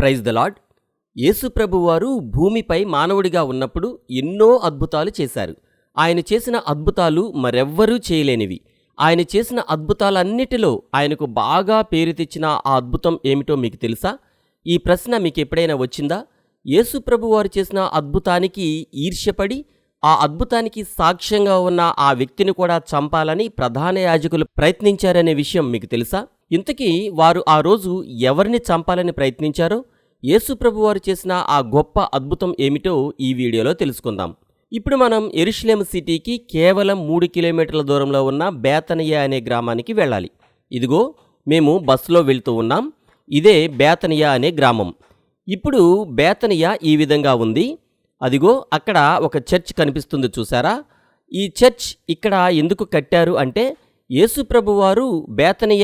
Praise the lord యేసుప్రభువారు భూమిపై మానవుడిగా ఉన్నప్పుడు ఎన్నో అద్భుతాలు చేశారు. ఆయన చేసిన అద్భుతాలు మరెవ్వరూ చేయలేనివి. ఆయన చేసిన అద్భుతాలన్నిటిలో ఆయనకు బాగా పేరు తెచ్చిన ఆ అద్భుతం ఏమిటో మీకు తెలుసా? ఈ ప్రశ్న మీకు ఎప్పుడైనా వచ్చిందా? యేసుప్రభు వారు చేసిన అద్భుతానికి ఈర్ష్యపడి ఆ అద్భుతానికి సాక్ష్యంగా ఉన్న ఆ వ్యక్తిని కూడా చంపాలని ప్రధాన యాజకులు ప్రయత్నించారనే విషయం మీకు తెలుసా? ఇంతకీ వారు ఆ రోజు ఎవరిని చంపాలని ప్రయత్నించారో యేసుప్రభు వారు చేసిన ఆ గొప్ప అద్భుతం ఏమిటో ఈ వీడియోలో తెలుసుకుందాం. ఇప్పుడు మనం ఎరుషులేం సిటీకి కేవలం మూడు కిలోమీటర్ల దూరంలో ఉన్న బేతనియ అనే గ్రామానికి వెళ్ళాలి. ఇదిగో మేము బస్సులో వెళ్తూ ఉన్నాం. ఇదే బేతనియా అనే గ్రామం. ఇప్పుడు బేతనియా ఈ విధంగా ఉంది. అదిగో అక్కడ ఒక చర్చ్ కనిపిస్తుంది చూసారా ఈ చర్చ్ ఇక్కడ ఎందుకు కట్టారు అంటే యేసుప్రభు వారు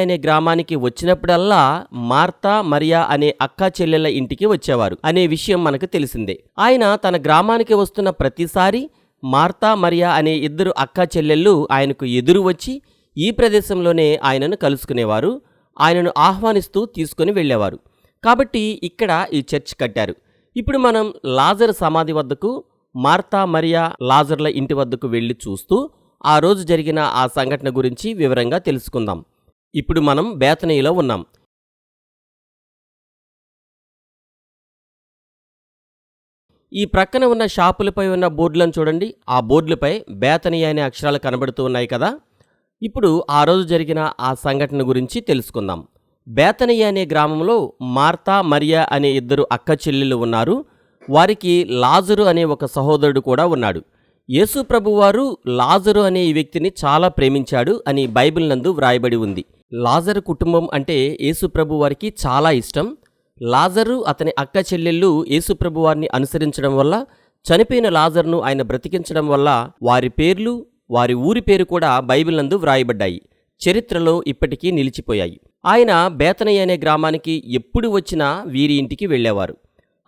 అనే గ్రామానికి వచ్చినప్పుడల్లా మార్తా మరియా అనే అక్కా చెల్లెల ఇంటికి వచ్చేవారు అనే విషయం మనకు తెలిసిందే. ఆయన తన గ్రామానికి వస్తున్న ప్రతిసారి మార్తా మరియా అనే ఇద్దరు అక్కా చెల్లెళ్ళు ఆయనకు ఎదురు వచ్చి ఈ ప్రదేశంలోనే ఆయనను కలుసుకునేవారు. ఆయనను ఆహ్వానిస్తూ తీసుకొని వెళ్ళేవారు. కాబట్టి ఇక్కడ ఈ చర్చ్ కట్టారు. ఇప్పుడు మనం లాజర్ సమాధి వద్దకు మార్తా మరియా లాజర్ల ఇంటి వద్దకు వెళ్ళి చూస్తూ ఆ రోజు జరిగిన ఆ సంఘటన గురించి వివరంగా తెలుసుకుందాం. ఇప్పుడు మనం బేతనీలో ఉన్నాం. ఈ ప్రక్కన ఉన్న షాపులపై ఉన్న బోర్డులను చూడండి. ఆ బోర్డులపై బేతనీ అనే అక్షరాలు కనబడుతూ ఉన్నాయి కదా. ఇప్పుడు ఆ రోజు జరిగిన ఆ సంఘటన గురించి తెలుసుకుందాం. బేతనీ అనే గ్రామంలో మార్తా మరియా అనే ఇద్దరు అక్క చెల్లెళ్ళు ఉన్నారు. వారికి లాజరు అనే ఒక సహోదరుడు కూడా ఉన్నాడు. యేసు ప్రభువారు లాజరు అనే ఈ వ్యక్తిని చాలా ప్రేమించాడు అని బైబిల్ నందు వ్రాయబడి ఉంది. లాజరు కుటుంబం అంటే యేసుప్రభు వారికి చాలా ఇష్టం. లాజరు అతని అక్క చెల్లెళ్ళు యేసు వారిని అనుసరించడం వల్ల చనిపోయిన లాజర్ను ఆయన బ్రతికించడం వల్ల వారి పేర్లు వారి ఊరి పేరు కూడా బైబిల్ నందు వ్రాయబడ్డాయి. చరిత్రలో ఇప్పటికీ నిలిచిపోయాయి. ఆయన బేతనయ్య అనే గ్రామానికి ఎప్పుడు వచ్చినా వీరి ఇంటికి వెళ్ళేవారు.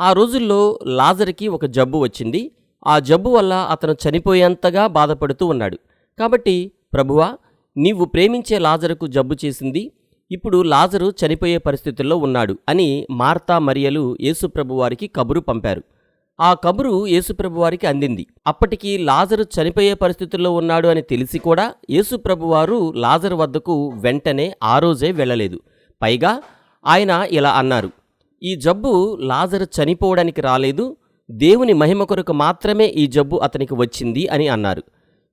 ఆ రోజుల్లో లాజర్కి ఒక జబ్బు వచ్చింది. ఆ జబ్బు వల్ల అతను చనిపోయేంతగా బాధపడుతూ ఉన్నాడు. కాబట్టి ప్రభువా నీవు ప్రేమించే లాజరుకు జబ్బు చేసింది ఇప్పుడు లాజరు చనిపోయే పరిస్థితుల్లో ఉన్నాడు అని మార్తా మరియలు యేసుప్రభువారికి కబురు పంపారు. ఆ కబురు యేసుప్రభువారికి అందింది. అప్పటికి లాజరు చనిపోయే పరిస్థితుల్లో ఉన్నాడు అని తెలిసి కూడా యేసుప్రభువారు లాజరు వద్దకు వెంటనే ఆ రోజే వెళ్ళలేదు. పైగా ఆయన ఇలా అన్నారు ఈ జబ్బు లాజరు చనిపోవడానికి రాలేదు దేవుని మహిమ కొరకు మాత్రమే ఈ జబ్బు అతనికి వచ్చింది అని అన్నారు.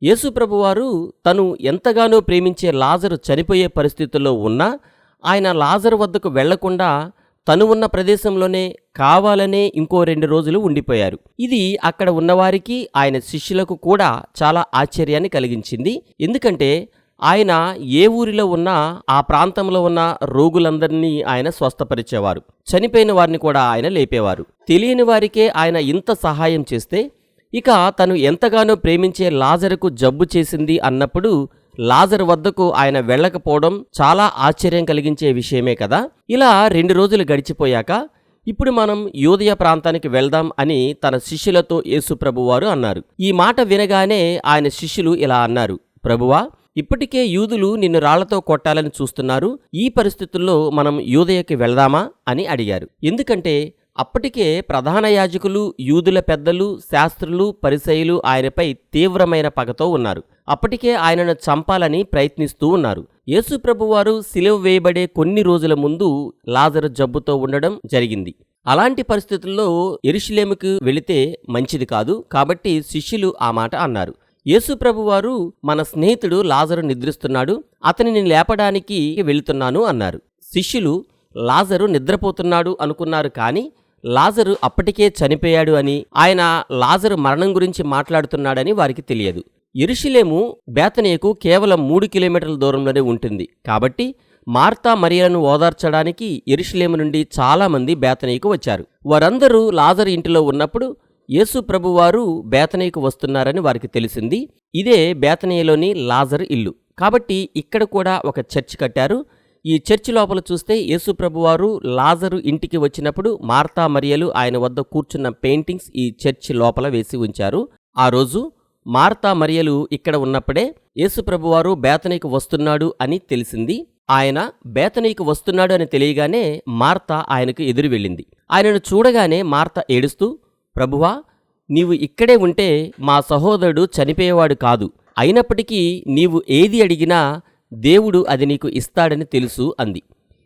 యేసుప్రభువారు తను ఎంతగానో ప్రేమించే లాజరు చనిపోయే పరిస్థితుల్లో ఉన్నా ఆయన లాజరు వద్దకు వెళ్ళకుండా తను ఉన్న ప్రదేశంలోనే కావాలనే ఇంకో రెండు రోజులు ఉండిపోయారు. ఇది అక్కడ ఉన్నవారికి ఆయన శిష్యులకు కూడా చాలా ఆశ్చర్యాన్ని కలిగించింది. ఎందుకంటే ఆయన ఏ ఊరిలో ఉన్నా ఆ ప్రాంతంలో ఉన్న రోగులందరినీ ఆయన స్వస్థపరిచేవారు. చనిపోయిన వారిని కూడా ఆయన లేపేవారు. తెలియని వారికే ఆయన ఇంత సహాయం చేస్తే ఇక తను ఎంతగానో ప్రేమించే లాజరుకు జబ్బు చేసింది అన్నప్పుడు లాజర్ వద్దకు ఆయన వెళ్ళకపోవడం చాలా ఆశ్చర్యం కలిగించే విషయమే కదా. ఇలా రెండు రోజులు గడిచిపోయాక ఇప్పుడు మనం యోదయ ప్రాంతానికి వెళ్దాం అని తన శిష్యులతో యేసుప్రభువారు అన్నారు. ఈ మాట వినగానే ఆయన శిష్యులు ఇలా అన్నారు ప్రభువా ఇప్పటికే యూదులు నిన్ను రాళ్ళతో కొట్టాలని చూస్తున్నారు. ఈ పరిస్థితుల్లో మనం యూదయకి వెళదామా అని అడిగారు. ఎందుకంటే అప్పటికే ప్రధాన యాజకులు యూదుల పెద్దలు శాస్త్రులు పరిసయులు ఆయనపై తీవ్రమైన పగతో ఉన్నారు. అప్పటికే ఆయనను చంపాలని ప్రయత్నిస్తూ ఉన్నారు. యేసు ప్రభువారు సిలువ వేయబడే కొన్ని రోజుల ముందు లాజరు జబ్బుతో ఉండడం జరిగింది. అలాంటి పరిస్థితుల్లో ఎరుషులేముకు వెళితే మంచిది కాదు. కాబట్టి శిష్యులు ఆ మాట అన్నారు. యేసుప్రభువారు మన స్నేహితుడు లాజరు నిద్రిస్తున్నాడు అతనిని లేపడానికి వెళుతున్నాను అన్నారు. శిష్యులు లాజరు నిద్రపోతున్నాడు అనుకున్నారు కానీ లాజరు అప్పటికే చనిపోయాడు అని ఆయన లాజరు మరణం గురించి మాట్లాడుతున్నాడని వారికి తెలియదు. ఎరుషులేము బేతనేకు కేవలం మూడు కిలోమీటర్ల దూరంలోనే ఉంటుంది. కాబట్టి మార్తా మరియలను ఓదార్చడానికి ఎరుషులేము నుండి చాలామంది బేతనీయకు వచ్చారు. వారందరూ లాజరు ఇంటిలో ఉన్నప్పుడు యేసు ప్రభువారు బేతనీయకు వస్తున్నారని వారికి తెలిసింది. ఇదే బేతనీయలోని లాజర్ ఇల్లు. కాబట్టి ఇక్కడ కూడా ఒక చర్చ్ కట్టారు. ఈ చర్చి లోపల చూస్తే యేసు ప్రభువారు లాజరు ఇంటికి వచ్చినప్పుడు మార్తా మరియలు ఆయన వద్ద కూర్చున్న పెయింటింగ్స్ ఈ చర్చి లోపల వేసి ఉంచారు. ఆ రోజు మార్తా మరియలు ఇక్కడ ఉన్నప్పుడే యేసు ప్రభువారు బేతనీకి వస్తున్నాడు అని తెలిసింది. ఆయన బేతనీకి వస్తున్నాడు అని తెలియగానే మార్త ఆయనకు ఎదురు వెళ్ళింది. ఆయనను చూడగానే మార్త ఏడుస్తూ ప్రభువా నీవు ఇక్కడే ఉంటే మా సహోదరుడు చనిపోయేవాడు కాదు. అయినప్పటికీ నీవు ఏది అడిగినా దేవుడు అది నీకు ఇస్తాడని తెలుసు అంది.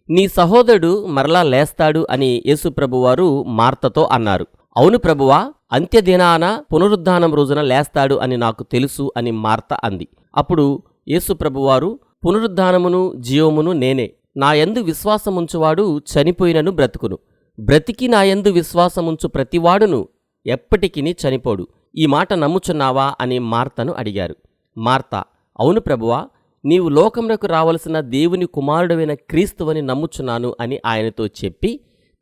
నీ సహోదరుడు మరలా లేస్తాడు అని యేసుప్రభువారు మార్తతో అన్నారు. అవును ప్రభువా అంత్యదినాన పునరుద్ధానం రోజున లేస్తాడు అని నాకు తెలుసు అని మార్త అంది. అప్పుడు యేసుప్రభువారు పునరుద్ధానమును జీవమును నేనే. నా యందు విశ్వాసముంచువాడు చనిపోయినను బ్రతుకును. బ్రతికి నా యందు విశ్వాసముంచు ప్రతివాడును ఎప్పటికిని చనిపోడు. ఈ మాట నమ్ముచున్నావా? అని మార్తను అడిగారు. మార్త అవును ప్రభువా నీవు లోకమునకు రావలసిన దేవుని కుమారుడవైన క్రీస్తువని నమ్ముచున్నాను అని ఆయనతో చెప్పి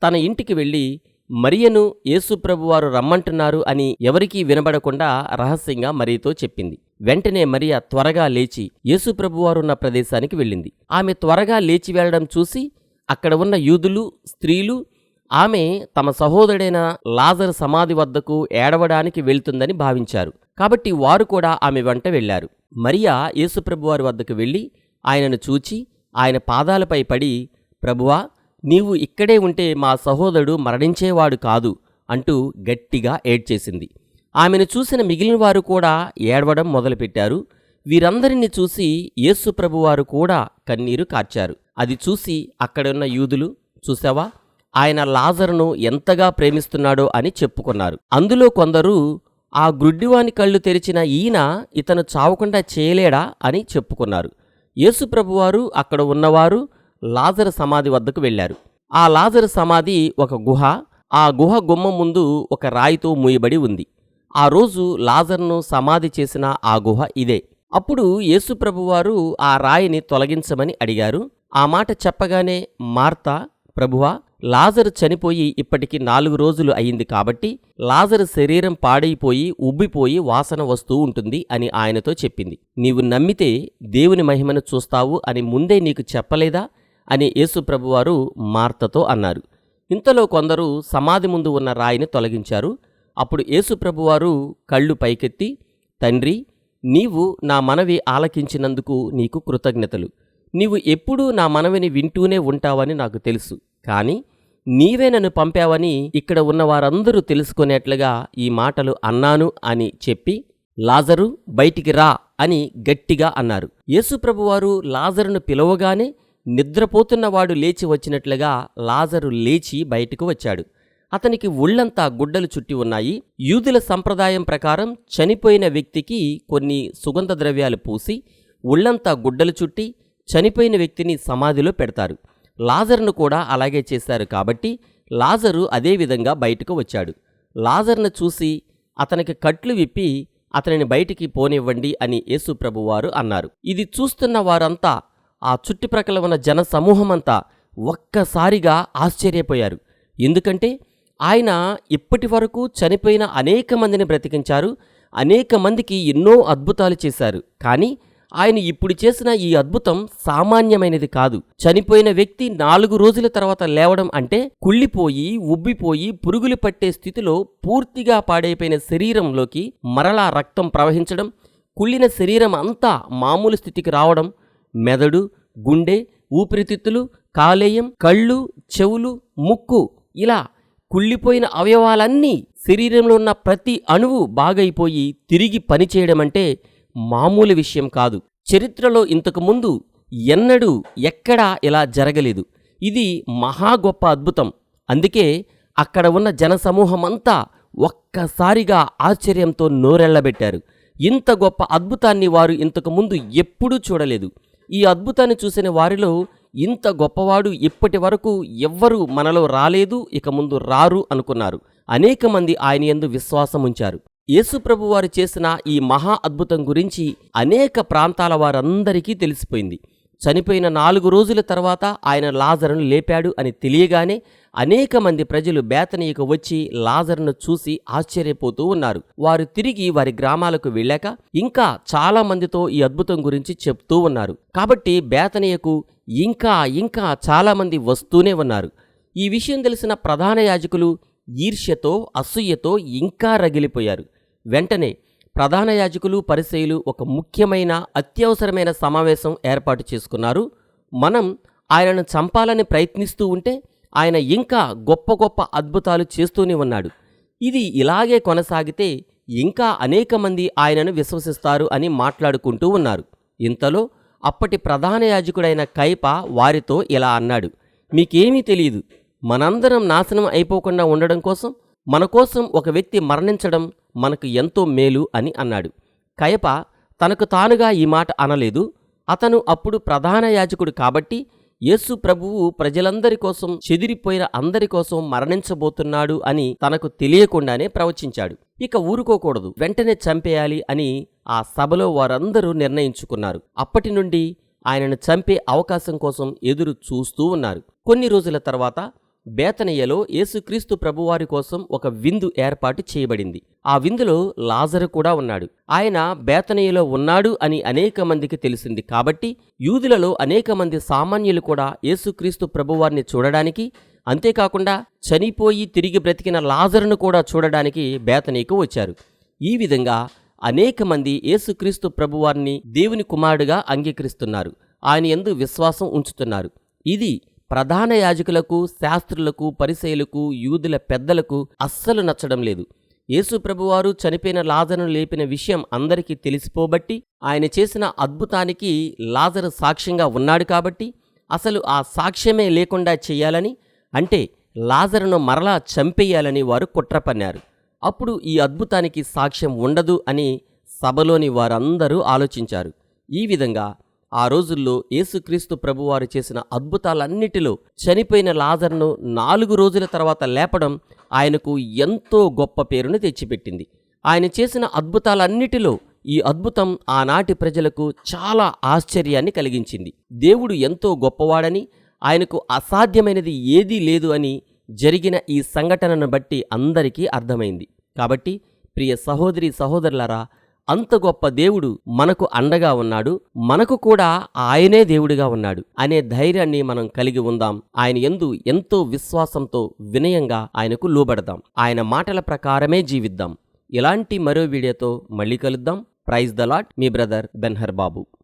తన ఇంటికి వెళ్ళి మరియను యేసుప్రభువారు రమ్మంటున్నారు అని ఎవరికీ వినబడకుండా రహస్యంగా మరియతో చెప్పింది. వెంటనే మరియ త్వరగా లేచి యేసుప్రభువారున్న ప్రదేశానికి వెళ్ళింది. ఆమె త్వరగా లేచి వెళ్ళడం చూసి అక్కడ ఉన్న యూదులు స్త్రీలు ఆమె తమ సహోదరుడైన లాజర్ సమాధి వద్దకు ఏడవడానికి వెళ్తుందని భావించారు. కాబట్టి వారు కూడా ఆమె వెంట వెళ్ళారు మరియా యేసుప్రభువారి వద్దకు వెళ్ళి ఆయనను చూచి ఆయన పాదాలపై పడి ప్రభువా నీవు ఇక్కడే ఉంటే మా సహోదరుడు మరణించేవాడు కాదు అంటూ గట్టిగా ఏడ్చేసింది. ఆమెను చూసిన మిగిలిన వారు కూడా ఏడవడం మొదలుపెట్టారు. వీరందరిని చూసి యేసు ప్రభువారు కూడా కన్నీరు కార్చారు. అది చూసి అక్కడున్న యూదులు చూసావా ఆయన లాజరును ఎంతగా ప్రేమిస్తున్నాడో అని చెప్పుకున్నారు. అందులో కొందరు ఆ గ్రుడ్డివాని కళ్ళు తెరిచిన ఈయన ఇతను చావకుండా చేయలేడా? అని చెప్పుకున్నారు. యేసుప్రభువారు అక్కడ ఉన్నవారు లాజర్ సమాధి వద్దకు వెళ్ళారు. ఆ లాజరు సమాధి ఒక గుహ ఆ గుహ గుమ్మ ముందు ఒక రాయితో మూయబడి ఉంది. ఆ రోజు లాజర్ను సమాధి చేసిన ఆ గుహ ఇదే. అప్పుడు యేసుప్రభువారు ఆ రాయిని తొలగించమని అడిగారు. ఆ మాట చెప్పగానే మార్తా ప్రభువా లాజరు చనిపోయి ఇప్పటికి నాలుగు రోజులు అయింది కాబట్టి లాజరు శరీరం పాడైపోయి ఉబ్బిపోయి వాసన వస్తూ ఉంటుంది అని ఆయనతో చెప్పింది. నీవు నమ్మితే దేవుని మహిమను చూస్తావు అని ముందే నీకు చెప్పలేదా? అని యేసుప్రభువారు మార్తతో అన్నారు. ఇంతలో కొందరు సమాధి ముందు ఉన్న రాయిని తొలగించారు. అప్పుడు యేసుప్రభువారు కళ్ళు పైకెత్తి తండ్రి నీవు నా మనవి ఆలకించినందుకు నీకు కృతజ్ఞతలు. నీవు ఎప్పుడూ నా మనవిని వింటూనే ఉంటావని నాకు తెలుసు. కానీ నీవే నన్ను పంపావని ఇక్కడ ఉన్న వారందరూ తెలుసుకునేట్లుగా ఈ మాటలు అన్నాను అని చెప్పి లాజరు బయటికి రా అని గట్టిగా అన్నారు. యేసుప్రభువారు లాజరును పిలవగానే నిద్రపోతున్నవాడు లేచి వచ్చినట్లుగా లాజరు లేచి బయటకు వచ్చాడు. అతనికి ఒళ్ళంతా గుడ్డలు చుట్టి ఉన్నాయి. యూదుల సంప్రదాయం ప్రకారం చనిపోయిన వ్యక్తికి కొన్ని సుగంధ ద్రవ్యాలు పూసి ఒళ్ళంతా గుడ్డలు చుట్టి చనిపోయిన వ్యక్తిని సమాధిలో పెడతారు. లాజర్ను కూడా అలాగే చేశారు కాబట్టి లాజరు అదేవిధంగా బయటకు వచ్చాడు. లాజర్ను చూసి అతనికి కట్లు విప్పి అతనిని బయటికి పోనివ్వండి అని యేసుప్రభువారు అన్నారు. ఇది చూస్తున్న వారంతా ఆ చుట్టుప్రక్కల ఉన్న జన సమూహమంతా ఒక్కసారిగా ఆశ్చర్యపోయారు. ఎందుకంటే ఆయన ఇప్పటి వరకు చనిపోయిన అనేక మందిని బ్రతికించారు అనేక మందికి ఎన్నో అద్భుతాలు చేశారు. కానీ ఆయన ఇప్పుడు చేసిన ఈ అద్భుతం సామాన్యమైనది కాదు. చనిపోయిన వ్యక్తి నాలుగు రోజుల తర్వాత లేవడం అంటే కుళ్ళిపోయి ఉబ్బిపోయి పురుగులు పట్టే స్థితిలో పూర్తిగా పాడైపోయిన శరీరంలోకి మరలా రక్తం ప్రవహించడం కుళ్ళిన శరీరం అంతా మామూలు స్థితికి రావడం మెదడు గుండె ఊపిరితిత్తులు కాలేయం కళ్ళు చెవులు ముక్కు ఇలా కుళ్ళిపోయిన అవయవాలన్నీ శరీరంలో ఉన్న ప్రతి అణువు బాగైపోయి తిరిగి పనిచేయడం అంటే మామూలు విషయం కాదు. చరిత్రలో ఇంతకు ముందు ఎన్నడూ ఎక్కడా ఇలా జరగలేదు. ఇది మహా గొప్ప అద్భుతం. అందుకే అక్కడ ఉన్న జనసమూహమంతా ఒక్కసారిగా ఆశ్చర్యంతో నోరెళ్ళబెట్టారు ఇంత గొప్ప అద్భుతాన్ని వారు ఇంతకు ముందు ఎప్పుడూ చూడలేదు. ఈ అద్భుతాన్ని చూసిన వారిలో ఇంత గొప్పవాడు ఇప్పటి వరకు ఎవ్వరూ మనలో రాలేదు ఇక ముందు రారు అనుకున్నారు. అనేక మంది ఆయన యందు విశ్వాసముంచారు. యేసుప్రభు వారు చేసిన ఈ మహా అద్భుతం గురించి అనేక ప్రాంతాల వారందరికీ తెలిసిపోయింది. చనిపోయిన నాలుగు రోజుల తర్వాత ఆయన లాజరును లేపాడు అని తెలియగానే అనేక మంది ప్రజలు బేతనీయకు వచ్చి లాజర్ను చూసి ఆశ్చర్యపోతూ ఉన్నారు. వారు తిరిగి వారి గ్రామాలకు వెళ్ళాక ఇంకా చాలా మందితో ఈ అద్భుతం గురించి చెప్తూ ఉన్నారు. కాబట్టి బేతనీయకు ఇంకా ఇంకా చాలా మంది వస్తూనే ఉన్నారు. ఈ విషయం తెలిసిన ప్రధాన యాజకులు ఈర్ష్యతో అసూయతో ఇంకా రగిలిపోయారు. వెంటనే ప్రధాన యాజకులు పరిశీలు ఒక ముఖ్యమైన అత్యవసరమైన సమావేశం ఏర్పాటు చేసుకున్నారు. మనం ఆయనను చంపాలని ప్రయత్నిస్తూ ఉంటే ఆయన ఇంకా గొప్ప గొప్ప అద్భుతాలు చేస్తూనే ఉన్నాడు. ఇది ఇలాగే కొనసాగితే ఇంకా అనేక మంది ఆయనను విశ్వసిస్తారు అని మాట్లాడుకుంటూ ఉన్నారు. ఇంతలో అప్పటి ప్రధాన యాజకుడైన కైప వారితో ఇలా అన్నాడు. మీకేమీ తెలియదు మనందరం నాశనం అయిపోకుండా ఉండడం కోసం మన కోసం ఒక వ్యక్తి మరణించడం మనకు ఎంతో మేలు అని అన్నాడు. కయప తనకు తానుగా ఈ మాట అనలేదు. అతను అప్పుడు ప్రధాన యాజకుడు కాబట్టి యేసు ప్రభువు ప్రజలందరి కోసం చెదిరిపోయిన అందరి కోసం మరణించబోతున్నాడు అని తనకు తెలియకుండానే ప్రవచించాడు. ఇక ఊరుకోకూడదు. వెంటనే చంపేయాలి అని ఆ సభలో వారందరూ నిర్ణయించుకున్నారు. అప్పటి నుండి ఆయనను చంపే అవకాశం కోసం ఎదురు చూస్తూ ఉన్నారు. కొన్ని రోజుల తర్వాత బేతనయ్యలో యేసుక్రీస్తు ప్రభువారి కోసం ఒక విందు ఏర్పాటు చేయబడింది. ఆ విందులో లాజరు కూడా ఉన్నాడు. ఆయన బేతనయ్యలో ఉన్నాడు అని అనేక మందికి తెలిసింది కాబట్టి యూదులలో అనేక మంది సామాన్యులు కూడా యేసుక్రీస్తు ప్రభువారిని చూడడానికి అంతేకాకుండా చనిపోయి తిరిగి బ్రతికిన లాజరును కూడా చూడడానికి బేతనీకు వచ్చారు. ఈ విధంగా అనేక మంది యేసుక్రీస్తు ప్రభువారిని దేవుని కుమారుడుగా అంగీకరిస్తున్నారు. ఆయన ఎందు విశ్వాసం ఉంచుతున్నారు. ఇది ప్రధాన యాజకులకు శాస్త్రులకు పరిశైలకు యూదుల పెద్దలకు అస్సలు నచ్చడం లేదు. యేసు ప్రభువారు చనిపోయిన లాజరును లేపిన విషయం అందరికీ తెలిసిపోబట్టి ఆయన చేసిన అద్భుతానికి లాజరు సాక్ష్యంగా ఉన్నాడు కాబట్టి అసలు ఆ సాక్ష్యమే లేకుండా చెయ్యాలని అంటే లాజరును మరలా చంపేయాలని వారు కుట్ర పన్నారు అప్పుడు ఈ అద్భుతానికి సాక్ష్యం ఉండదు అని సభలోని వారందరూ ఆలోచించారు. ఈ విధంగా ఆ రోజుల్లో యేసుక్రీస్తు ప్రభువారు చేసిన అద్భుతాలన్నిటిలో చనిపోయిన లాజర్ను నాలుగు రోజుల తర్వాత లేపడం ఆయనకు ఎంతో గొప్ప పేరును తెచ్చిపెట్టింది. ఆయన చేసిన అద్భుతాలన్నిటిలో ఈ అద్భుతం ఆనాటి ప్రజలకు చాలా ఆశ్చర్యాన్ని కలిగించింది. దేవుడు ఎంతో గొప్పవాడని ఆయనకు అసాధ్యమైనది ఏదీ లేదు అని జరిగిన ఈ సంఘటనను బట్టి అందరికీ అర్థమైంది. కాబట్టి ప్రియ సహోదరి సహోదరులరా అంత గొప్ప దేవుడు మనకు అండగా ఉన్నాడు మనకు కూడా ఆయనే దేవుడిగా ఉన్నాడు అనే ధైర్యాన్ని మనం కలిగి ఉందాం. ఆయన ఎందు ఎంతో విశ్వాసంతో వినయంగా ఆయనకు లోబడదాం. ఆయన మాటల ప్రకారమే జీవిద్దాం. ఇలాంటి మరో వీడియోతో మళ్ళీ కలుద్దాం. ప్రైజ్ ద లాట్ మీ బ్రదర్ బెన్హర్ బాబు